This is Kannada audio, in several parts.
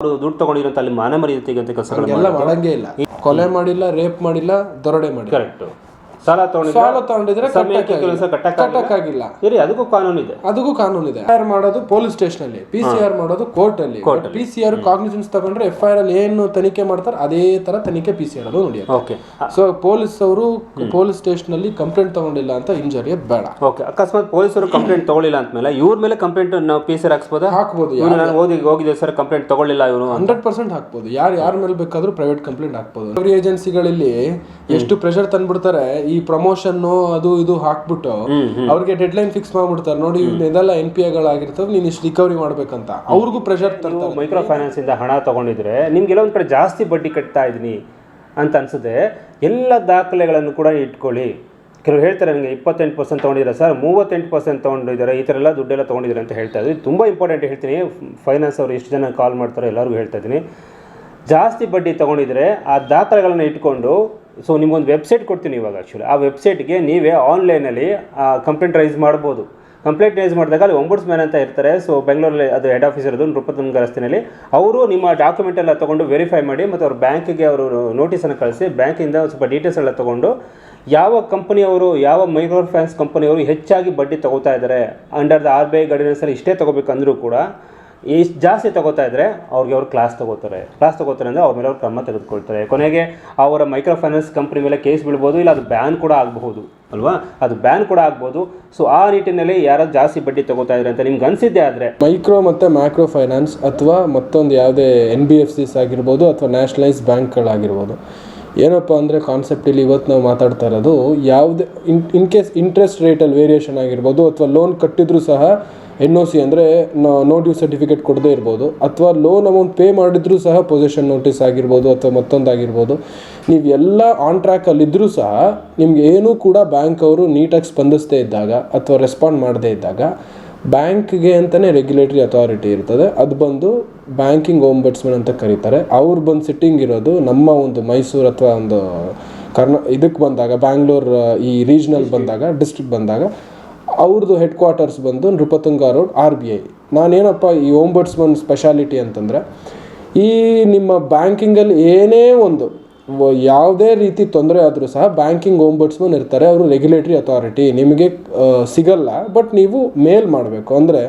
ಅವರು ದುಡ್ಡು ತಗೊಂಡಿರೋ ಅಲ್ಲಿ ಮಾನ ಮರ್ಯಾದೆ ತೆಗೆಯುವಂಥ ಕೆಲಸಗಳು ಎಲ್ಲ ಮಾಡಂಗೇ ಇಲ್ಲ. ಕೊಲೆ ಮಾಡಿಲ್ಲ ರೇಪ್ ಮಾಡಿಲ್ಲ ದರೋಡೆ ಮಾಡಿ ಕರೆಕ್ಟ್ ಸಾಲ ತಗೊಂಡಿದ್ರೆ ಸಾಲ ತಗೊಂಡಿದ್ರೆ ಸಮಯಕ್ಕೆ ಕೆಲಸ ಕಟ್ಟಕ್ಕಾಗಿಲ್ಲ? ಸರಿ ಅದಕ್ಕೂ ಕಾನೂನು ಇದೆ ಅದಕ್ಕೂ ಕಾನೂನು ಇದೆ ಆರ್ ಮಾಡೋದು ಪೊಲೀಸ್ ಸ್ಟೇಷನ್ ಅಲ್ಲಿ ಪಿ ಸಿ ಆರ್ ಮಾಡೋದು ಕೋರ್ಟ್ ಅಲ್ಲಿ ಪಿ ಸಿ ಆರ್ ಕಾಗ್ನಿಷನ್ಸ್ ತಗೊಂಡ್ರೆ ಎಫ್ ಐ ಆರ್ ಅಲ್ಲಿ ಏನು ತನಿಖೆ ಮಾಡ್ತಾರೆ ಅದೇ ತರ ತನಿಖೆ ಪಿ ಸಿ ಆರ್ ಅಲ್ಲೂ ನೋಡಿ ಓಕೆ ಸೊ ಪೊಲೀಸ್ ಅವರು ಪೊಲೀಸ್ ಸ್ಟೇಷನ್ ಅಲ್ಲಿ ಕಂಪ್ಲೇಂಟ್ ತಗೊಂಡಿಲ್ಲ ಅಂತ ಇಂಜರಿ ಬೇಡ. ಓಕೆ ಅಕಸ್ಮಾತ್ ಅವರು ಕಂಪ್ಲೇಂಟ್ ತಗೊಳ್ಳಿಲ್ಲ ಅಂದ್ಮೇಲೆ ಇವ್ರ ಮೇಲೆ ಕಂಪ್ಲೇಂಟ್ ನಾವು ಪಿ ಸಿ ಹಾಕ್ಸ್ಬೋದಾ? ಹಾಕ್ಬೋದು ನಾನು ಹೋಗಿದೆ ಸರ್ ಕಂಪ್ಲೇಂಟ್ ತಗೊಳ್ಳಿಲ್ಲ ಇವರು ಹಂಡ್ರೆಡ್ ಪರ್ಸೆಂಟ್ ಹಾಕ್ಬೋದು. ಯಾರು ಯಾರ ಮೇಲೆ ಬೇಕಾದ್ರೂ ಪ್ರೈವೇಟ್ ಕಂಪ್ಲೇಂಟ್ ಹಾಕ್ಬೋದು. ಏಜೆನ್ಸಿಗಳಲ್ಲಿ ಎಷ್ಟು ಪ್ರೆಷರ್ ತಂದ್ಬಿಡ್ತಾರೆ ಈ ಪ್ರಮೋಷನ್ ಅದು ಇದು ಹಾಕ್ಬಿಟ್ಟು ಅವ್ರಿಗೆ ಡೆಡ್ ಲೈನ್ ಫಿಕ್ಸ್ ಮಾಡ್ಬಿಡ್ತಾರೆ. ನೋಡಿ ಇದೆಲ್ಲ ಎನ್ ಪಿ ಐಗಳಾಗಿರ್ತವೆ ನೀನು ಇಷ್ಟು ರಿಕವರಿ ಮಾಡ್ಬೇಕಂತ. ಅವ್ರಿಗೂ ಪ್ರೆಷರ್ ತರ್ತಾರೆ. ಮೈಕ್ರೋ ಫೈನಾನ್ಸ್ ಇಂದ ಹಣ ತಗೊಂಡಿದ್ರೆ ನಿಮ್ಗೆಲ್ಲ ಒಂದ್ ಕಡೆ ಜಾಸ್ತಿ ಬಡ್ಡಿ ಕಟ್ತಾ ಇದ್ದೀನಿ ಅಂತ ಅನ್ಸುತ್ತೆ. ಎಲ್ಲ ದಾಖಲೆಗಳನ್ನು ಕೂಡ ಇಟ್ಕೊಳ್ಳಿ. ಕೆಲವರು ಹೇಳ್ತಾರೆ ನನಗೆ ಇಪ್ಪತ್ತೆಂಟು ಪರ್ಸೆಂಟ್ ತೊಗೊಂಡಿದ್ದಾರೆ ಸರ್? ಮೂವತ್ತೆಂಟು ಪರ್ಸೆಂಟ್ ತೊಗೊಂಡಿದ್ದಾರೆ? ಈ ಥರ ಎಲ್ಲ ದುಡ್ಡೆಲ್ಲ ತೊಗೊಂಡಿದ್ದಾರೆ ಅಂತ ಹೇಳ್ತಾ ಇದ್ದೀವಿ ತುಂಬ ಇಂಪಾರ್ಟೆಂಟ್ ಹೇಳ್ತೀನಿ. ಫೈನಾನ್ಸ್ ಅವರು ಎಷ್ಟು ಜನ ಕಾಲ್ ಮಾಡ್ತಾರೋ ಎಲ್ಲರಿಗೂ ಹೇಳ್ತಾ ಇದ್ದೀನಿ. ಜಾಸ್ತಿ ಬಡ್ಡಿ ತೊಗೊಂಡಿದ್ರೆ ಆ ದಾಖಲೆಗಳನ್ನು ಇಟ್ಕೊಂಡು ಸೊ ನಿಮಗೊಂದು ವೆಬ್ಸೈಟ್ ಕೊಡ್ತೀನಿ ಇವಾಗ ಆ್ಯಕ್ಚುಲಿ ಆ ವೆಬ್ಸೈಟ್ಗೆ ನೀವೇ ಆನ್ಲೈನಲ್ಲಿ ಕಂಪ್ಲೇಂಟ್ ರೈಸ್ ಮಾಡ್ಬೋದು. ಕಂಪ್ಲೇಂಟ್ ರೈಸ್ ಮಾಡಿದಾಗ ಅಲ್ಲಿ ಒಂಬುಡ್ಸ್ ಮ್ಯಾನ್ ಅಂತ ಇರ್ತಾರೆ. ಸೊ ಬೆಂಗಳೂರಲ್ಲಿ ಅದು ಹೆಡ್ ಆಫೀಸ್ ಇರೋದು ನೃಪತುಂಗ ರಸ್ತೆಯಲ್ಲಿ ಅವರು ನಿಮ್ಮ ಡಾಕ್ಯುಮೆಂಟ್ ಎಲ್ಲ ತೊಗೊಂಡು ವೆರಿಫೈ ಮಾಡಿ ಮತ್ತು ಅವ್ರ ಬ್ಯಾಂಕಿಗೆ ಅವರು ನೋಟಿಸನ್ನು ಕಳಿಸಿ ಬ್ಯಾಂಕಿಂದ ಸ್ವಲ್ಪ ಡೀಟೇಲ್ಸ್ ಎಲ್ಲ ತೊಗೊಂಡು ಯಾವ ಕಂಪ್ನಿಯವರು ಯಾವ ಮೈಕ್ರೋ ಫೈನಾನ್ಸ್ ಕಂಪನಿಯವರು ಹೆಚ್ಚಾಗಿ ಬಡ್ಡಿ ತೊಗೋತಾ ಇದ್ದಾರೆ under the R B I ಗೈಡೆನ್ಸಲ್ಲಿ ಇಷ್ಟೇ ತೊಗೋಬೇಕಂದ್ರೂ ಕೂಡ ಎಷ್ಟು ಜಾಸ್ತಿ ತಗೋತಾ ಇದ್ದರೆ ಅವ್ರಿಗೆ ಅವ್ರು ಕ್ಲಾಸ್ ತಗೋತಾರೆ. ಕ್ಲಾಸ್ ತಗೋತಾರೆ ಅಂದರೆ ಅವ್ರ ಮೇಲೆ ಅವ್ರು ಕ್ರಮ ತೆಗೆದುಕೊಳ್ತಾರೆ. ಕೊನೆಗೆ ಅವರ ಮೈಕ್ರೋ ಫೈನಾನ್ಸ್ ಕಂಪ್ನಿ ಮೇಲೆ ಕೇಸ್ ಬೀಳ್ಬೋದು, ಇಲ್ಲ ಅದು ಬ್ಯಾನ್ ಕೂಡ ಆಗಬಹುದು, ಅಲ್ವಾ? ಅದು ಬ್ಯಾನ್ ಕೂಡ ಆಗ್ಬೋದು. ಸೊ ಆ ನಿಟ್ಟಿನಲ್ಲಿ ಯಾರಾದ್ರು ಜಾಸ್ತಿ ಬಡ್ಡಿ ತಗೋತಾ ಇದ್ರೆ ಅಂತ ನಿಮ್ಗೆ ಅನಿಸಿದ್ದೆ ಆದರೆ ಮೈಕ್ರೋ ಮತ್ತು ಮ್ಯಾಕ್ರೋ ಫೈನಾನ್ಸ್ ಅಥವಾ ಮತ್ತೊಂದು ಯಾವುದೇ ಎನ್ ಬಿ ಎಫ್ ಸಿಸ್ ಆಗಿರ್ಬೋದು ಅಥವಾ ನ್ಯಾಷನಲೈಸ್ ಬ್ಯಾಂಕ್ಗಳಾಗಿರ್ಬೋದು ಏನಪ್ಪ ಅಂದರೆ ಕಾನ್ಸೆಪ್ಟ್ ಇಲ್ಲಿ ಇವತ್ತು ನಾವು ಮಾತಾಡ್ತಾ ಇರೋದು ಯಾವುದೇ ಇನ್ ಇನ್ ಕೇಸ್ ಇಂಟ್ರೆಸ್ಟ್ ರೇಟಲ್ಲಿ ವೇರಿಯೇಷನ್ ಆಗಿರ್ಬೋದು ಅಥವಾ ಲೋನ್ ಕಟ್ಟಿದ್ರೂ ಸಹ ಎನ್ ಒ ಸಿ ಅಂದರೆ ನೋ ಡ್ಯೂ ಸರ್ಟಿಫಿಕೇಟ್ ಕೊಡದೇ ಇರ್ಬೋದು. ಅಥವಾ ಲೋನ್ ಅಮೌಂಟ್ ಪೇ ಮಾಡಿದ್ರೂ ಸಹ ಪೊಸಿಷನ್ ನೋಟಿಸ್ ಆಗಿರ್ಬೋದು ಅಥವಾ ಮತ್ತೊಂದಾಗಿರ್ಬೋದು. ನೀವು ಎಲ್ಲ ಆನ್ ಟ್ರ್ಯಾಕಲ್ಲಿದ್ದರೂ ಸಹ ನಿಮ್ಗೆ ಏನೂ ಕೂಡ ಬ್ಯಾಂಕ್ ಅವರು ನೀಟಾಗಿ ಸ್ಪಂದಿಸದೇ ಇದ್ದಾಗ ಅಥವಾ ರೆಸ್ಪಾಂಡ್ ಮಾಡದೇ ಇದ್ದಾಗ ಬ್ಯಾಂಕ್ಗೆ ಅಂತಲೇ ರೆಗ್ಯುಲೇಟರಿ ಅಥಾರಿಟಿ ಇರ್ತದೆ. ಅದು ಬಂದು ಬ್ಯಾಂಕಿಂಗ್ ಓಂಬಡ್ಸ್ಮನ್ ಅಂತ ಕರೀತಾರೆ. ಅವ್ರು ಬಂದು ಸಿಟ್ಟಿಂಗ್ ಇರೋದು ನಮ್ಮ ಒಂದು ಮೈಸೂರು ಅಥವಾ ಒಂದು ಕರ್ನಾ, ಇದಕ್ಕೆ ಬಂದಾಗ ಬ್ಯಾಂಗ್ಳೂರ್ ಈ ರೀಜ್ನಲ್ ಬಂದಾಗ ಡಿಸ್ಟ್ರಿಕ್ಟ್ ಬಂದಾಗ ಅವ್ರದ್ದು ಹೆಡ್ ಕ್ವಾರ್ಟರ್ಸ್ ಬಂದು Nrupatunga road R B I ನಾನೇನಪ್ಪ ಈ ಓಂಬಡ್ಸ್ಮನ್ ಸ್ಪೆಷಾಲಿಟಿ ಅಂತಂದರೆ, ಈ ನಿಮ್ಮ ಬ್ಯಾಂಕಿಂಗಲ್ಲಿ ಏನೇ ಒಂದು ಯಾವುದೇ ರೀತಿ ತೊಂದರೆ ಆದರೂ ಸಹ ಬ್ಯಾಂಕಿಂಗ್ ಓಂಬಡ್ಸ್ಮನ್ ಇರ್ತಾರೆ ಅವರು ರೆಗ್ಯುಲೇಟ್ರಿ ಅಥಾರಿಟಿ ನಿಮಗೆ ಸಿಗಲ್ಲ ಬಟ್ ನೀವು ಮೇಲ್ ಮಾಡಬೇಕು. ಅಂದರೆ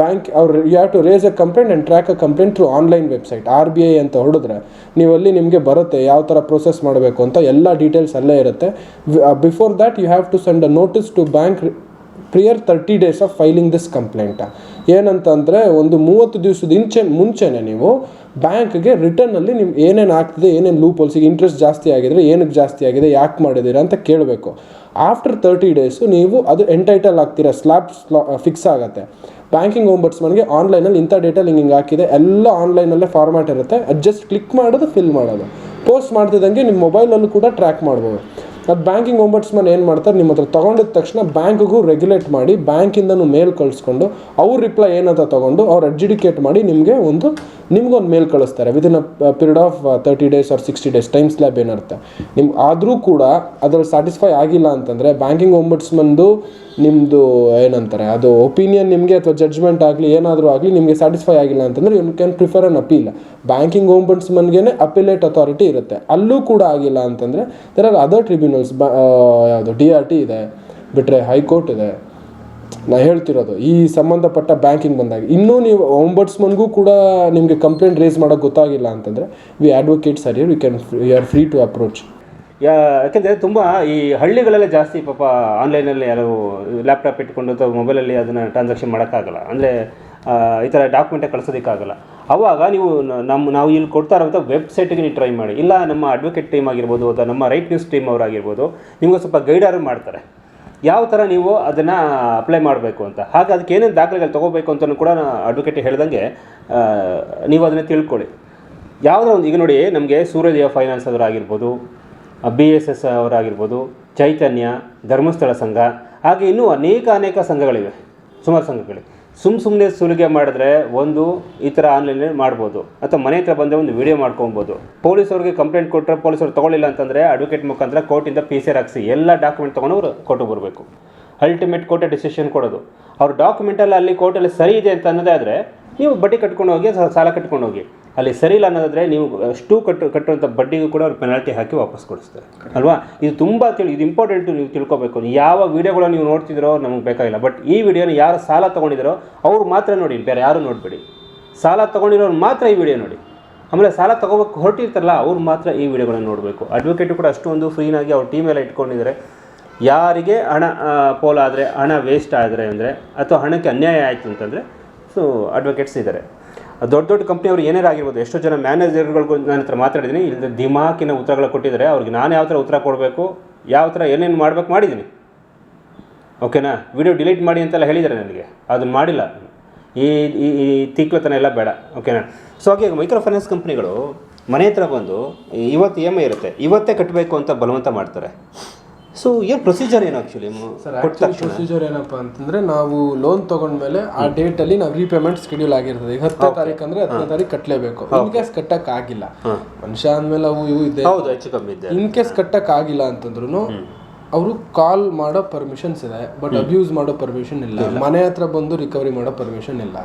ಬ್ಯಾಂಕ್ ಅವ್ರು you have to raise a complaint and track a complaint through online website R B I ಅಂತ ಹೊಡೆದ್ರೆ ನೀವು ಅಲ್ಲಿ ನಿಮಗೆ ಬರುತ್ತೆ ಯಾವ ಥರ ಪ್ರೊಸೆಸ್ ಮಾಡಬೇಕು ಅಂತ, ಎಲ್ಲ ಡೀಟೇಲ್ಸ್ ಅಲ್ಲೇ ಇರುತ್ತೆ. Before that you have to send a notice to bank prior thirty days of filing this complaint ಏನಂತಂದರೆ, ಒಂದು ಮೂವತ್ತು ದಿವಸದ ಇಂಚೆ ಮುಂಚೆನೆ ನೀವು ಬ್ಯಾಂಕ್ಗೆ ರಿಟರ್ನಲ್ಲಿ ನಿಮ್ಗೆ ಏನೇನು ಆಗ್ತಿದೆ, ಏನೇನು ಲೂಪ್ ಹೋಲ್ಸಿಗೆ ಇಂಟ್ರೆಸ್ಟ್ ಜಾಸ್ತಿ ಆಗಿದ್ರೆ ಏನಕ್ಕೆ ಜಾಸ್ತಿ ಆಗಿದೆ, ಯಾಕೆ ಮಾಡಿದ್ದೀರಾ ಅಂತ ಕೇಳಬೇಕು. ಆಫ್ಟರ್ ತರ್ಟಿ ಡೇಸು ನೀವು ಅದು ಎಂಟೈಟಲ್ ಆಗ್ತೀರಾ ಸ್ಲ್ಯಾಬ್ ಫಿಕ್ಸ್ ಆಗುತ್ತೆ. ಬ್ಯಾಂಕಿಂಗ್ ಓಂಬರ್ಸ್ಮನ್ಗೆ ಆನ್ಲೈನಲ್ಲಿ ಇಂಥ ಡೇಟಾ ಹಿಂಗೆ ಹಿಂಗೆ ಹಾಕಿದೆ, ಎಲ್ಲ ಆನ್ಲೈನಲ್ಲೇ ಫಾರ್ಮ್ಯಾಟ್ ಇರುತ್ತೆ ಅಡ್ಜಸ್ಟ್ ಜಸ್ಟ್ ಕ್ಲಿಕ್ ಮಾಡೋದು ಫಿಲ್ ಮಾಡೋದು. ಪೋಸ್ಟ್ ಮಾಡ್ತಿದ್ದಂಗೆ ನಿಮ್ಮ ಮೊಬೈಲಲ್ಲೂ ಕೂಡ ಟ್ರ್ಯಾಕ್ ಮಾಡ್ಬೋದು. ಅದು ಬ್ಯಾಂಕಿಂಗ್ ಓಂಬರ್ಸ್ಮನ್ ಏನು ಮಾಡ್ತಾರೆ, ನಿಮ್ಮ ಹತ್ರ ತೊಗೊಂಡಿದ ತಕ್ಷಣ ಬ್ಯಾಂಕ್ಗೂ ರೆಗ್ಯುಲೇಟ್ ಮಾಡಿ ಬ್ಯಾಂಕಿಂದನೂ ಮೇಲ್ ಕಳಿಸ್ಕೊಂಡು, ಅವ್ರ ರಿಪ್ಲೈ ಏನಂತ ತೊಗೊಂಡು, ಅವ್ರು ಅಡ್ಜಿಡಿಕೇಟ್ ಮಾಡಿ ನಿಮಗೆ ಒಂದು ನಿಮ್ಗೊಂದು ಮೇಲ್ ಕಳಿಸ್ತಾರೆ. Within a period of thirty days or sixty days time slab ಏನಿರುತ್ತೆ ನಿಮ್ಗೆ ಆದರೂ ಕೂಡ ಅದ್ರಲ್ಲಿ ಸ್ಯಾಟಿಸ್ಫೈ ಆಗಿಲ್ಲ ಅಂತಂದರೆ ಬ್ಯಾಂಕಿಂಗ್ ಒಂಬಟ್ಸ್ಮನ್ದು ನಿಮ್ಮದು ಏನಂತಾರೆ, ಅದು ಒಪಿನಿಯನ್ ನಿಮಗೆ ಅಥವಾ ಜಡ್ಜ್ಮೆಂಟ್ ಆಗಲಿ, ಏನಾದರೂ ಆಗಲಿ ನಿಮಗೆ ಸ್ಯಾಟಿಸ್ಫೈ ಆಗಿಲ್ಲ ಅಂತಂದರೆ you can prefer an appeal banking ಓಂಬಡ್ಸ್ಮನ್ಗೆ appellate authority ಇರುತ್ತೆ. ಅಲ್ಲೂ ಕೂಡ ಆಗಿಲ್ಲ ಅಂತಂದರೆ ದರ್ ಆರ್ ಅದರ್ ಟ್ರಿಬ್ಯುನಲ್ಸ್ ಬ ಯಾವುದು ಡಿ ಆರ್ ಟಿ ಇದೆ ಬಿಟ್ಟರೆ ಹೈಕೋರ್ಟ್ ಇದೆ. ನಾ ಹೇಳ್ತಿರೋದು, ಈ ಸಂಬಂಧಪಟ್ಟ ಬ್ಯಾಂಕಿಂಗ್ ಬಂದಾಗ, ಇನ್ನೂ ನೀವು ಒಂಬಡ್ಸ್ಮನ್ಗೂ ಕೂಡ ನಿಮಗೆ ಕಂಪ್ಲೇಂಟ್ ರೇಸ್ ಮಾಡೋಕ್ಕೆ ಗೊತ್ತಾಗಿಲ್ಲ ಅಂತಂದರೆ we advocates are you can you are free to approach yeah, ಯಾಕೆಂದರೆ ತುಂಬ ಈ ಹಳ್ಳಿಗಳೆಲ್ಲ ಜಾಸ್ತಿ ಪಾಪ ಆನ್ಲೈನಲ್ಲಿ ಯಾರು ಲ್ಯಾಪ್ಟಾಪ್ ಇಟ್ಕೊಂಡು ಅಥವಾ ಮೊಬೈಲಲ್ಲಿ ಅದನ್ನು ಟ್ರಾನ್ಸಾಕ್ಷನ್ ಮಾಡೋಕ್ಕಾಗಲ್ಲ. ಅಂದರೆ ಈ ಥರ ಡಾಕ್ಯುಮೆಂಟೇ ಕಳಿಸೋದಕ್ಕಾಗಲ್ಲ. ಅವಾಗ ನೀವು ನಮ್ಮ ನಾವು ಇಲ್ಲಿ ಕೊಡ್ತಾ ಇರೋಂಥ ವೆಬ್ಸೈಟಿಗೆ ನೀವು ಟ್ರೈ ಮಾಡಿ. ಇಲ್ಲ, ನಮ್ಮ ಅಡ್ವೊಕೇಟ್ ಟೀಮ್ ಆಗಿರ್ಬೋದು, ಅಥವಾ ನಮ್ಮ ರೈಟ್ ನ್ಯೂಸ್ ಟೀಮ್ ಅವರಾಗಿರ್ಬೋದು ನಿಮಗೆ ಸ್ವಲ್ಪ ಗೈಡಾರು ಮಾಡ್ತಾರೆ. ಯಾವ ಥರ ನೀವು ಅದನ್ನು ಅಪ್ಲೈ ಮಾಡಬೇಕು ಅಂತ. ಹಾಗೆ ಅದಕ್ಕೆ ಏನೇನು ದಾಖಲೆಗಳು ತೊಗೋಬೇಕು ಅಂತಲೂ ಕೂಡ ಅಡ್ವೊಕೇಟ್ ಹೇಳ್ದಂಗೆ ನೀವು ಅದನ್ನು ತಿಳ್ಕೊಳ್ಳಿ. ಯಾವುದೋ ಒಂದು, ಈಗ ನೋಡಿ, ನಮಗೆ ಸೂರ್ಯೋದಯ ಫೈನಾನ್ಸ್ ಅವರಾಗಿರ್ಬೋದು ಬಿ ಎಸ್ ಎಸ್ ಅವರಾಗಿರ್ಬೋದು, ಚೈತನ್ಯ, ಧರ್ಮಸ್ಥಳ ಸಂಘ, ಹಾಗೆ ಇನ್ನೂ ಅನೇಕ ಅನೇಕ ಸಂಘಗಳಿವೆ. ಸುಮಾರು ಸಂಘಗಳಿವೆ. ಸುಮ್ಮ ಸುಮ್ಮನೆ ಸುಲಿಗೆ ಮಾಡಿದ್ರೆ ಒಂದು ಈ ಥರ ಆನ್ಲೈನಲ್ಲಿ ಮಾಡ್ಬೋದು. ಅಥವಾ ಮನೆ ಹತ್ರ ಬಂದರೆ ಒಂದು ವಿಡಿಯೋ ಮಾಡ್ಕೊಬೋದು. ಪೊಲೀಸವ್ರಿಗೆ ಕಂಪ್ಲೇಂಟ್ ಕೊಟ್ಟರೆ ಪೊಲೀಸರು ತೊಗೊಳ್ಳಿಲ್ಲ ಅಂತಂದರೆ ಅಡ್ವೊಕೇಟ್ ಮುಖಾಂತರ ಕೋರ್ಟಿಂದ ಪಿ ಸಿ ಆರ್ ಹಾಕಿಸಿ ಎಲ್ಲ ಡಾಕ್ಯುಮೆಂಟ್ ತೊಗೊಂಡು ಅವರು ಕೊಟ್ಟು ಬರಬೇಕು. ಅಲ್ಟಿಮೇಟ್ ಕೋರ್ಟ್ ಡಿಸಿಷನ್ ಕೊಡೋದು. ಅವ್ರ ಡಾಕ್ಯುಮೆಂಟಲ್ಲಿ ಅಲ್ಲಿ ಕೋರ್ಟಲ್ಲಿ ಸರಿ ಇದೆ ಅಂತ ಅನ್ನೋದೇ ಆದರೆ, ನೀವು ಬಡ್ಡಿ ಕಟ್ಕೊಂಡು ಹೋಗಿ ಸಾಲ ಕಟ್ಕೊಂಡು ಹೋಗಿ. ಅಲ್ಲಿ ಸರಿ ಇಲ್ಲ ಅನ್ನೋದಾದರೆ, ನೀವು ಅಷ್ಟು ಕಟ್ಟು ಕಟ್ಟುವಂಥ ಬಡ್ಡಿಗೂ ಕೂಡ ಅವ್ರು ಪೆನಾಲ್ಟಿ ಹಾಕಿ ವಾಪಸ್ ಕೊಡಿಸ್ತಾರೆ. ಅಲ್ವಾ? ಇದು ತುಂಬ ತಿಳಿ, ಇದು ಇಂಪಾರ್ಟೆಂಟು ನೀವು ತಿಳ್ಕೊಬೇಕು. ಯಾವ ವೀಡಿಯೋಗಳನ್ನ ನೀವು ನೋಡ್ತಿದ್ರೋ ನಮಗೆ ಬೇಕಾಗಿಲ್ಲ. ಬಟ್ ಈ ವಿಡಿಯೋನ ಯಾರು ಸಾಲ ತೊಗೊಂಡಿದ್ದಾರೋ ಅವ್ರು ಮಾತ್ರ ನೋಡಿ, ಬೇರೆ ಯಾರು ನೋಡಬೇಡಿ. ಸಾಲ ತೊಗೊಂಡಿರೋರು ಮಾತ್ರ ಈ ವಿಡಿಯೋ ನೋಡಿ. ಆಮೇಲೆ ಸಾಲ ತೊಗೋಬೇಕು ಹೊರಟಿರ್ತಾರಲ್ಲ, ಅವ್ರು ಮಾತ್ರ ಈ ವಿಡಿಯೋಗಳನ್ನ ನೋಡಬೇಕು. ಅಡ್ವೊಕೇಟು ಕೂಡ ಅಷ್ಟೊಂದು ಫ್ರೀನಾಗಿ ಅವ್ರ ಟೀಮೆಲ್ಲ ಇಟ್ಕೊಂಡಿದ್ದಾರೆ ಯಾರಿಗೆ ಹಣ ಪೋಲಾದರೆ, ಹಣ ವೇಸ್ಟ್ ಆದರೆ ಅಂದರೆ, ಅಥವಾ ಹಣಕ್ಕೆ ಅನ್ಯಾಯ ಆಯಿತು ಅಂತಂದರೆ ಸೊ ಅಡ್ವೊಕೇಟ್ಸ್ ಇದ್ದಾರೆ ದೊಡ್ಡ ದೊಡ್ಡ ಕಂಪ್ನಿಯವರು ಏನಾರು ಆಗಿರ್ಬೋದು, ಎಷ್ಟೋ ಜನ ಮ್ಯಾನೇಜರ್ಗಳಿಗೂ ನನ್ನ ಹತ್ರ ಮಾತಾಡಿದ್ದೀನಿ ಇಲ್ಲಿ ದಿಮಾಕಿನ ಉತ್ತರಗಳು ಕೊಟ್ಟಿದ್ದಾರೆ ಅವ್ರಿಗೆ ನಾನು ಯಾವ ಥರ ಉತ್ತರ ಕೊಡಬೇಕು, ಯಾವ ಥರ ಏನೇನು ಮಾಡಬೇಕು ಮಾಡಿದ್ದೀನಿ ಓಕೆನಾ? ವಿಡಿಯೋ ಡಿಲೀಟ್ ಮಾಡಿ ಅಂತೆಲ್ಲ ಹೇಳಿದ್ದಾರೆ ನನಗೆ ಅದನ್ನು ಮಾಡಿಲ್ಲ. ಈ ಈ ಈ ತಿಕ್ಲತನ ಎಲ್ಲ ಬೇಡ, ಓಕೆನಾ? ಸೊ ಹಾಗೆ ಮೈಕ್ರೋ ಫೈನಾನ್ಸ್ ಕಂಪ್ನಿಗಳು ಮನೆ ಹತ್ರ ಬಂದು, ಇವತ್ತು ಇ ಎಂ ಐ ಇರುತ್ತೆ, ಇವತ್ತೇ ಕಟ್ಟಬೇಕು ಅಂತ ಬಲವಂತ ಮಾಡ್ತಾರೆ. ಸೊ ಏನು ಪ್ರೊಸೀಜರ್ ಏನು ಆ್ಯಕ್ಚುಲಿ ಪ್ರೊಸೀಜರ್ ಏನಪ್ಪ ಅಂತಂದ್ರೆ ನಾವು ಲೋನ್ ತಗೊಂಡ್ಮೇಲೆ ಆ ಡೇಟ್ ಅಲ್ಲಿ ನಾವು ರೀಪೇಮೆಂಟ್ ಸ್ಕೆಡ್ಯೂಲ್ ಆಗಿರ್ತದೆ. ಈಗ ಹತ್ತನೇ ತಾರೀಕು ಅಂದ್ರೆ ಹತ್ತನೇ ತಾರೀಕು ಕಟ್ಟಲೇಬೇಕು ಇನ್ ಕೇಸ್ ಕಟ್ಟಕ್ ಆಗಿಲ್ಲ ಮನುಷ್ಯ ಅಂದ್ಮೇಲೆ ಅವು ಇವು ಇದೆ. ಹೌದು ಹೆಚ್ಚು ಕಮ್ಮಿ ಇದೆ. ಇನ್ ಕೇಸ್ ಕಟ್ಟಕ್ ಆಗಿಲ್ಲ ಅಂತಂದ್ರು ಅವರು ಕಾಲ್ ಮಾಡೋ ಪರ್ಮಿಷನ್ಸ್ ಇದೆ ಬಟ್ ಅಬ್ಯೂಸ್ ಮಾಡೋ ಪರ್ಮಿಷನ್ ಇಲ್ಲ. ಮನೆ ಹತ್ರ ಬಂದು ರಿಕವರಿ ಮಾಡೋ ಪರ್ಮಿಷನ್ ಇಲ್ಲ.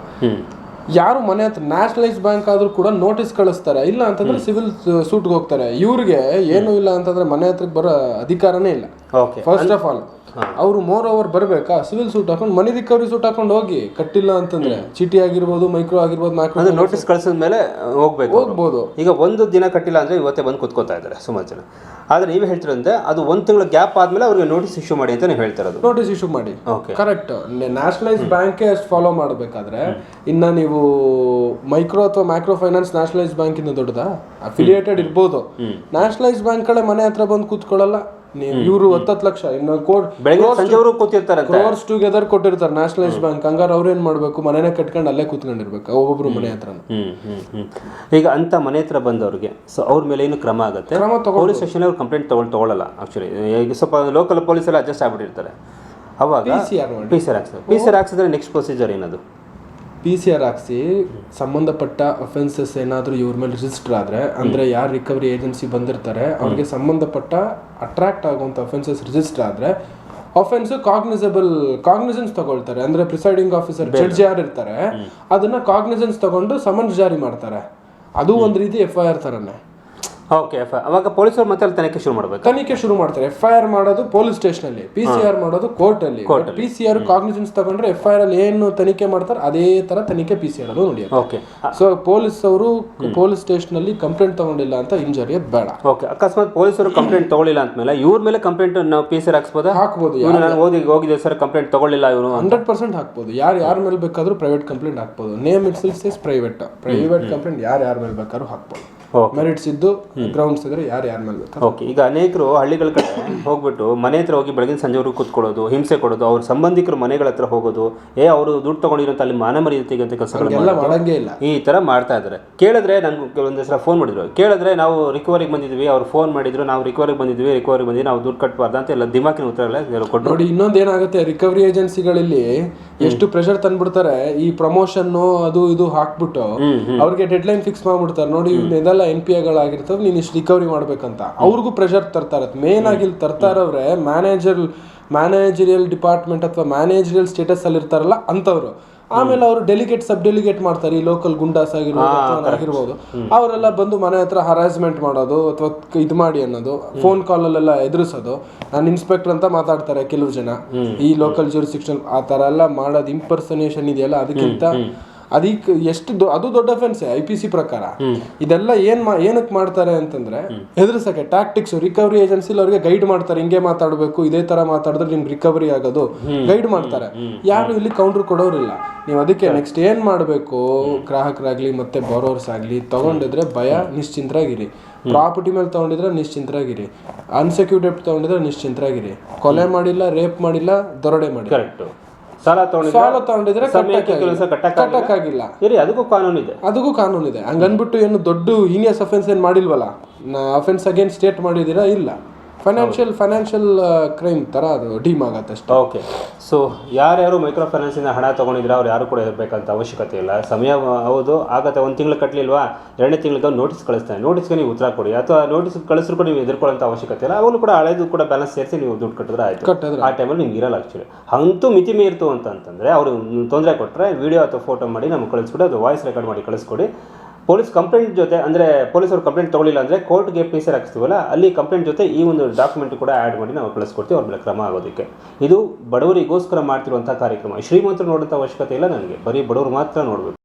ಯಾರು ಮನೆ ಹತ್ರ ನ್ಯಾಷನಲೈಸ್ ಬ್ಯಾಂಕ್ ಆದ್ರೂ ಕೂಡ ನೋಟಿಸ್ ಕಳಿಸ್ತಾರೆ. ಇಲ್ಲ ಅಂತಂದ್ರೆ ಸಿವಿಲ್ ಸೂಟ್ಗೆ ಹೋಗ್ತಾರೆ. ಇವ್ರಿಗೆ ಏನು ಇಲ್ಲ ಅಂತಂದ್ರೆ ಮನೆ ಹತ್ರಕ್ಕೆ ಬರೋ ಅಧಿಕಾರನೇ ಇಲ್ಲ. ಓಕೆ ಫಸ್ಟ್ ಆಫ್ ಆಲ್ ಅವರು ಮೋರ್ ಓವರ್ ಬರಬೇಕಾ? ಸಿವಿಲ್ ಸೂಟ್ ಹಾಕೊಂಡು ಮನಿ ರಿಕವರಿ ಸೂಟ್ ಹಾಕೊಂಡು ಹೋಗಿ. ಕಟ್ಟಿಲ್ಲ ಅಂತಂದ್ರೆ ಚೀಟಿ ಆಗಿರ್ಬೋದು ಮೈಕ್ರೋ ಆಗಿರ್ಬೋದು ಮ್ಯಾಕ್ರೋ ನೋಟಿಸ್ ಕಳಿಸಿದ ಮೇಲೆ ಹೋಗ್ಬೇಕು. ಹೋಗ್ಬೋದು. ಈಗ ಒಂದು ದಿನ ಕಟ್ಟಿಲ್ಲ ಅಂದ್ರೆ ಇವತ್ತೇ ಬಂದು ಕುತ್ಕೋತಾ ಇದ್ದಾರೆ ಸುಮಾರು ಜನ. ಆದರೆ ನೀವು ಹೇಳ್ತಿರಂತೆ ಅದು ಒಂದು ತಿಂಗಳ ಗ್ಯಾಪ್ ಆದಮೇಲೆ ಅವ್ರಿಗೆ ನೋಟಿಸ್ ಇಶ್ಯೂ ಮಾಡಿ ಅಂತ ನೀವು ಹೇಳ್ತಿರೋದು. ನೋಟಿಸ್ ಇಶ್ಯೂ ಮಾಡಿ. ಓಕೆ ಕರೆಕ್ಟ್ ನ್ಯಾಷನಲೈಸ್ ಬ್ಯಾಂಕೇ ಅಷ್ಟು ಫಾಲೋ ಮಾಡಬೇಕಾದ್ರೆ ಇನ್ನ ನೀವು ಮೈಕ್ರೋ ಅಥವಾ ಮೈಕ್ರೋ ಫೈನಾನ್ಸ್ ನ್ಯಾಷನಲೈಸ್ ಬ್ಯಾಂಕ್ ಇಂದ ದೊಡ್ಡದಾ? ಅಫಿಲಿಯೇಟೆಡ್ ಇರ್ಬೋದು. ನ್ಯಾಷನಲೈಸ್ ಬ್ಯಾಂಕ್ ಕಡೆ ಮನೆ ಹತ್ರ ಬಂದು ಕೂತ್ಕೊಳ್ಳಲ್ಲ. ಇವರು ಹತ್ತತ್ತು ಲಕ್ಷ ಇನ್ನು ಕೋಡ್ ಕೂತಿರ್ತಾರಂತೆ ಕ್ರೋರ್ಸ್ ಟುಗೆದರ್ ಕೊಟ್ಟಿರ್ತಾರೆ ನ್ಯಾಷನಲೈಸ್ ಬ್ಯಾಂಕ್ ಹಂಗಾರೆ ಅವ್ರೇನ್ ಮಾಡ್ಬೇಕು? ಮನೆನೇ ಕಟ್ಕೊಂಡು ಅಲ್ಲೇ ಕುತ್ಕೊಂಡಿರ್ಬೇಕು ಒಬ್ಬೊಬ್ರು ಮನೆ ಹತ್ರ ಹ್ಮ್ ಹ್ಮ್ ಹ್ಮ್. ಈಗ ಅಂತ ಮನೆ ಹತ್ರ ಬಂದವ್ರಿಗೆ ಸೊ ಅವ್ರ ಮೇಲೆ ಏನು ಕ್ರಮ ಆಗುತ್ತೆ? ಪೊಲೀಸ್ ಸ್ಟೇಷನ್ ಅವ್ರು ಕಂಪ್ಲೇಂಟ್ ತಗೊಳ್ ತಗೊಳ್ಳಲ್ಲ ಆಕ್ಚುಲಿ ಈಗ ಸ್ವಲ್ಪ ಲೋಕಲ್ ಪೊಲೀಸ್ ಎಲ್ಲ ಅಡ್ಜಸ್ಟ್ ಆಗ್ಬಿಟ್ಟಿರ್ತಾರೆ. ಅವಾಗ ಪಿ ಸಿ ಆರ್ ಮಾಡಿ ಪಿ ಸಿ ಆರ್ ಹಾಕ್ತಾರೆ ಪಿ ಸಿ ಆರ್ ಹಾಕ್ಸಿದ್ರೆ ನೆಕ್ಸ್ಟ್ ಪ್ರೊಸೀಜರ್ ಏನದು? ಪಿ ಸಿ ಆರ್ ಹಾಕ್ಸಿ ಸಂಬಂಧಪಟ್ಟ ಅಫೆನ್ಸಸ್ ಏನಾದರೂ ಇವ್ರ ಮೇಲೆ ರಿಜಿಸ್ಟರ್ ಆದರೆ ಅಂದರೆ ಯಾರು ರಿಕವರಿ ಏಜೆನ್ಸಿ ಬಂದಿರ್ತಾರೆ ಅವ್ರಿಗೆ ಸಂಬಂಧಪಟ್ಟ ಅಟ್ರಾಕ್ಟ್ ಆಗುವಂಥ ಅಫೆನ್ಸಸ್ ರಿಜಿಸ್ಟರ್ ಆದರೆ ಅಫೆನ್ಸು ಕಾಗ್ನಿಸಬಲ್ ಕಾಗ್ನಿಸೆನ್ಸ್ ತಗೊಳ್ತಾರೆ. ಅಂದರೆ ಪ್ರಿಸೈಡಿಂಗ್ ಆಫೀಸರ್ ಜಡ್ಜ್ ಯಾರು ಇರ್ತಾರೆ ಅದನ್ನು ಕಾಗ್ನಿಸೆನ್ಸ್ ತಗೊಂಡು ಸಮನ್ಸ್ ಜಾರಿ ಮಾಡ್ತಾರೆ. ಅದು ಒಂದು ರೀತಿ ಎಫ್ ಐ ಆರ್ ಥರನೇ ಓಕೆ ಅವಾಗ ಪೊಲೀಸರು ಮತ್ತೆ ಅಲ್ಲಿ ತನಿಖೆ ಶುರು ಮಾಡಬೇಕು? ತನಿಖೆ ಶುರು ಮಾಡ್ತಾರೆ. ಎಫ್ ಐ ಆರ್ ಮಾಡೋದು ಪೊಲೀಸ್ ಸ್ಟೇಷನ್ ಅಲ್ಲಿ ಪಿ ಸಿ ಆರ್ ಮಾಡೋದು ಕೋರ್ಟ್ ಅಲ್ಲಿ ಪಿ ಸಿ ಆರ್ ಕಾಗ್ನಿಸೆನ್ಸ್ ತಗೊಂಡ್ರೆ ಎಫ್ ಐ ಆರ್ ಅಲ್ಲಿ ಏನು ತನಿಖೆ ಮಾಡ್ತಾರೆ ಅದೇ ತರ ತನಿಖೆ ಪಿ ಸಿ ಆರ್ ಅಲ್ಲೂ ನೋಡಿ ಓಕೆ ಸೊ ಪೊಲೀಸ್ ಅವರು ಪೊಲೀಸ್ ಸ್ಟೇಷನ್ ಅಲ್ಲಿ ಕಂಪ್ಲೇಂಟ್ ತಗೊಂಡಿಲ್ಲ ಅಂತ ಇಂಜರಿ ಬೇಡ. ಓಕೆ ಅಕಸ್ಮಾತ್ ಪೊಲೀಸರು ಕಂಪ್ಲೇಂಟ್ ತಗೊಳ್ಳಿಲ್ಲ ಅಂದ್ಮೇಲೆ ಇವ್ರ ಮೇಲೆ ಕಂಪ್ಲೇಂಟ್ ನಾವು ಪಿ ಸಿ ಆರ್ ಹಾಕ್ಸ್ಬೋದು? ಹಾಕ್ಬೋದು ಇವ್ರು ನಾನು ಓದಿ ಹೋಗಿದ್ದೆ ಸರ್ ಕಂಪ್ಲೇಂಟ್ ತಗೊಳ್ಳಿಲ್ಲ ಇವರು ಹಂಡ್ರೆಡ್ ಪರ್ಸೆಂಟ್ ಹಾಕ್ಬೋದು. ಯಾರು ಯಾರ ಮೇಲೆ ಬೇಕಾದ್ರೂ ಪ್ರೈವೇಟ್ ಕಂಪ್ಲೇಂಟ್ ಹಾಕ್ಬೋದು. Name it's is private private complaint ಯಾರು ಯಾರ ಮೇಲೆ ಬೇಕಾದ್ರೂ ಹಾಕ್ಬೋದು. ಮೆರಿಟ್ಸ್ ಇದ್ದು ಗ್ರೌಂಡ್ಸ್ ಇದ್ರೆ ಯಾರು ಯಾರ ಮೇಲೆ ಓಕೆ ಈಗ ಅನೇಕರು ಹಳ್ಳಿಗಳ ಕಡೆ ಹೋಗ್ಬಿಟ್ಟು ಮನೆ ಹತ್ರ ಹೋಗಿ ಬೆಳಗಿನ ಸಂಜೆವರೆಗೂ ಕೂತ್ಕೊಳ್ಳೋದು ಹಿಂಸೆ ಕೊಡೋದು ಅವ್ರ ಸಂಬಂಧಿಕರು ಮನೆಗಳ ಹತ್ರ ಹೋಗೋದು ಏ ಅವರು ದುಡ್ಡು ತಗೊಂಡಿರೋ ಅಲ್ಲಿ ಮಾನ ಮರ್ಯಾದೆ ಅಂತ ಕೆಲಸಗಳು ಮಾಡಂಗೇ ಇಲ್ಲ. ಈ ತರ ಮಾಡ್ತಾ ಇದ್ದಾರೆ ಕೇಳಿದ್ರೆ ನನ್ಗೆ ಸಲ ಫೋನ್ ಮಾಡಿದ್ರು. ಕೇಳಿದ್ರೆ ನಾವು ರಿಕವರಿಗೆ ಬಂದಿದ್ವಿ ಅವ್ರು ಫೋನ್ ಮಾಡಿದ್ರು ನಾವು ರಿಕವರಿಗೆ ಬಂದಿದ್ವಿ ರಿಕವರಿ ಬಂದಿದ್ವಿ ನಾವು ದುಡ್ಡು ಕಟ್ಟಬಾರ್ದು ಅಂತ ಎಲ್ಲ ದಿಮಾಕಿನ ಉತ್ತರ ಎಲ್ಲ ಕೊಟ್ಟು ನೋಡಿ ಇನ್ನೊಂದು ಏನಾಗುತ್ತೆ ರಿಕವರಿ ಏಜೆನ್ಸಿಗಳಲ್ಲಿ ಎಷ್ಟು ಪ್ರೆಷರ್ ತಂದ್ಬಿಡ್ತಾರೆ ಈ ಪ್ರಮೋಷನ್ ಅದು ಇದು ಹಾಕ್ಬಿಟ್ಟು ಅವ್ರಿಗೆ ಡೆಡ್ ಲೈನ್ ಫಿಕ್ಸ್ ಮಾಡ್ಬಿಡ್ತಾರೆ. ನೋಡಿ ಇವ್ನ ಎನ್ ಪಿ ಎಗಳಾಗಿರ್ತದೆ ನೀನು ಇಷ್ಟು ರಿಕವರಿ ಮಾಡಬೇಕಂತ. ಅವ್ರಿಗೂ ಪ್ರೆಷರ್ ತರ್ತಾರೆ. ಮೇನ್ ಆಗಿ ಇಲ್ಲಿ ತರ್ತಾ ಇರೋವ್ರೆ ಮ್ಯಾನೇಜರ್ ಮ್ಯಾನೇಜರಿಯಲ್ ಡಿಪಾರ್ಟ್ಮೆಂಟ್ ಅಥವಾ ಮ್ಯಾನೇಜರಿಯಲ್ ಸ್ಟೇಟಸ್ ಅಲ್ಲಿ ಇರ್ತಾರಲ್ಲ ಅಂತವ್ರು. ಆಮೇಲೆ ಅವರು ಡೆಲಿಗೇಟ್ ಸಬ್ ಡೆಲಿಗೇಟ್ ಮಾಡ್ತಾರೆ. ಈ ಲೋಕಲ್ ಗುಂಡಾಸ್ ಆಗಿರ್ಬೋದು ಅಥವಾ ಆಗಿರ್ಬೋದು. ಅವರೆಲ್ಲ ಬಂದು ಮನೆ ಹತ್ರ ಹರಾಸ್ಮೆಂಟ್ ಮಾಡೋದು ಅಥವಾ ಇದು ಮಾಡಿ ಅನ್ನೋದು ಫೋನ್ ಕಾಲ್ ಅಲ್ಲೆಲ್ಲ ಎದುರಿಸೋದು. ನಾನು ಇನ್ಸ್ಪೆಕ್ಟರ್ ಅಂತ ಮಾತಾಡ್ತಾರೆ ಕೆಲವು ಜನ. ಈ ಲೋಕಲ್ ಜೂರಿಸಿಕ್ಷನ್ ಆ ತರ ಎಲ್ಲ ಮಾಡೋದು ಇಂಪರ್ಸನೇಷನ್ ಇದೆಯಲ್ಲ ಅದಕ್ಕಿಂತ ಅದಕ್ಕೆ ಎಷ್ಟು ದೊ- ಅದು ದೊಡ್ಡ ಅಫೆನ್ಸ್ ಐ ಪಿ ಸಿ ಪ್ರಕಾರ. ಇದೆಲ್ಲ ಏನ್ ಮಾ ಏನಕ್ಕೆ ಮಾಡ್ತಾರೆ ಅಂತಂದ್ರೆ ಎದುರಿಸಕ್ಕೆ ಟ್ಯಾಕ್ಟಿಕ್ಸ್ ರಿಕವರಿ ಏಜೆನ್ಸಿಲಿ ಅವ್ರಿಗೆ ಗೈಡ್ ಮಾಡ್ತಾರೆ ಹಿಂಗೆ ಮಾತಾಡಬೇಕು ಇದೇ ತರ ಮಾತಾಡಿದ್ರೆ ನಿಮ್ಗೆ ರಿಕವರಿ ಆಗೋದು. ಗೈಡ್ ಮಾಡ್ತಾರೆ. ಯಾರು ಇಲ್ಲಿ ಕೌಂಟರ್ ಕೊಡೋರಿಲ್ಲ. ನೀವು ಅದಕ್ಕೆ ನೆಕ್ಸ್ಟ್ ಏನ್ ಮಾಡಬೇಕು? ಗ್ರಾಹಕರಾಗ್ಲಿ ಮತ್ತೆ ಬರೋರ್ಸ್ ಆಗ್ಲಿ ತಗೊಂಡಿದ್ರೆ ಭಯ ನಿಶ್ಚಿಂತರಾಗಿರಿ. ಪ್ರಾಪರ್ಟಿ ಮೇಲೆ ತಗೊಂಡಿದ್ರೆ ನಿಶ್ಚಿಂತರಾಗಿರಿ. ಅನ್ಸೆಕ್ಯೂರ್ಡ್ ತಗೊಂಡಿದ್ರೆ ನಿಶ್ಚಿಂತರಾಗಿರಿ. ಕೊಲೆ ಮಾಡಿಲ್ಲ ರೇಪ್ ಮಾಡಿಲ್ಲ ದರೋಡೆ ಮಾಡಿಲ್ಲ. ಕರೆಕ್ಟು ಸಾಲ ತಗೊಂಡಿದ್ರೆ? ಸಾಲ ತಗೊಂಡಿದ್ರೆ ಸಮಯಕ್ಕೆ ಕೆಲಸ ಕಟ್ಟಕ್ಕಾಗಿಲ್ಲ? ಇರಿ ಅದಕ್ಕೂ ಕಾನೂನು ಇದೆ. ಅದಕ್ಕೂ ಕಾನೂನು ಇದೆ. ಹಂಗನ್ಬಿಟ್ಟು ಏನು ದೊಡ್ಡ ಹೀನಿಯಸ್ ಅಫೆನ್ಸ್ ಏನು ಮಾಡಿಲ್ವಲ್ಲ? ಅಫೆನ್ಸ್ ಅಗೇನ್ ಸ್ಟೇಟ್ ಮಾಡಿದೀರಾ ಇಲ್ಲ. ಫೈನಾನ್ಷಿಯಲ್ ಫೈನಾನ್ಷಿಯಲ್ ಕ್ರೈಮ್ ಥರ ಅದು ಡೀಮ್ ಆಗತ್ತೆ ಅಷ್ಟೇ. ಓಕೆ ಸೊ ಯಾರ್ಯಾರು ಮೈಕ್ರೋ ಫೈನಾನ್ಸಿಂದ ಹಣ ತೊಗೊಂಡಿದ್ರೆ ಅವ್ರು ಯಾರು ಕೂಡ ಇರಬೇಕಂತ ಅವಶ್ಯಕತೆ ಇಲ್ಲ. ಸಮಯ ಹೌದು ಆಗತ್ತೆ. ಒಂದು ತಿಂಗಳು ಕಟ್ಟಲಿಲ್ವಾ ಎರಡನೇ ತಿಂಗಳಿಗೆ ನೋಟಿಸ್ ಕಳಿಸ್ತಾನೆ ನೋಟಿಸ್ಗೆ ನೀವು ಉತ್ತರ ಕೊಡಿ. ಅಥವಾ ನೋಟಿಸ್ ಕಳಿಸ್ರು ಕೂಡ ನೀವು ಎದುರ್ಕೊಳ್ಳೋಂಥ ಅವಶ್ಯಕತೆ ಇಲ್ಲ. ಅವನು ಕೂಡ ಹಳೆದು ಕೂಡ ಬ್ಯಾಲೆನ್ಸ್ ಸೇರಿಸಿ ನೀವು ದುಡ್ಡು ಕಟ್ಟಿದ್ರೆ ಆಯಿತು. ಕಟ್ಟಿದ್ರೆ ಆ ಟೈಮಲ್ಲಿ ನಿಮ್ಗೆ ಇರಲ್ಲ ಆ್ಯಕ್ಚುಲಿ ಅಂತೂ ಮಿತಿ ಮೀರ್ತು ಅಂತಂತಂದರೆ ಅವರು ತೊಂದರೆ ಕೊಟ್ಟರೆ ವೀಡಿಯೋ ಅಥವಾ ಫೋಟೋ ಮಾಡಿ ನಮ್ಗೆ ಕಳಿಸ್ಬಿಟ್ಟು ಅದು ವಾಯ್ಸ್ ರೆಕಾರ್ಡ್ ಮಾಡಿ ಕಳಿಸ್ಕೊಡಿ. ಪೊಲೀಸ್ ಕಂಪ್ಲೇಂಟ್ ಜೊತೆ, ಅಂದರೆ ಪೊಲೀಸರು ಕಂಪ್ಲೇಂಟ್ ತೊಗೊಳಿಲ್ಲ ಅಂದರೆ ಕೋರ್ಟ್ಗೆ ಪಿ ಸಿ ಹಾಕಿಸ್ತೀವಲ್ಲ, ಅಲ್ಲಿ ಕಂಪ್ಲೇಂಟ್ ಜೊತೆ ಈ ಒಂದು ಡಾಕ್ಯುಮೆಂಟ್ ಕೂಡ ಆ್ಯಡ್ ಮಾಡಿ ನಾವು ಕಳಿಸ್ಕೊಡ್ತೀವಿ, ಅವ್ರ ಮೇಲೆ ಕ್ರಮ ಆಗೋದಕ್ಕೆ. ಇದು ಬಡವರಿಗೋಸ್ಕರ ಮಾಡ್ತಿರುವಂಥ ಕಾರ್ಯಕ್ರಮ. ಶ್ರೀಮಂತರು ನೋಡುವಂಥ ಅವಶ್ಯಕತೆ ಇಲ್ಲ ನನಗೆ. ಬರೀ ಬಡವರು ಮಾತ್ರ ನೋಡಬೇಕು.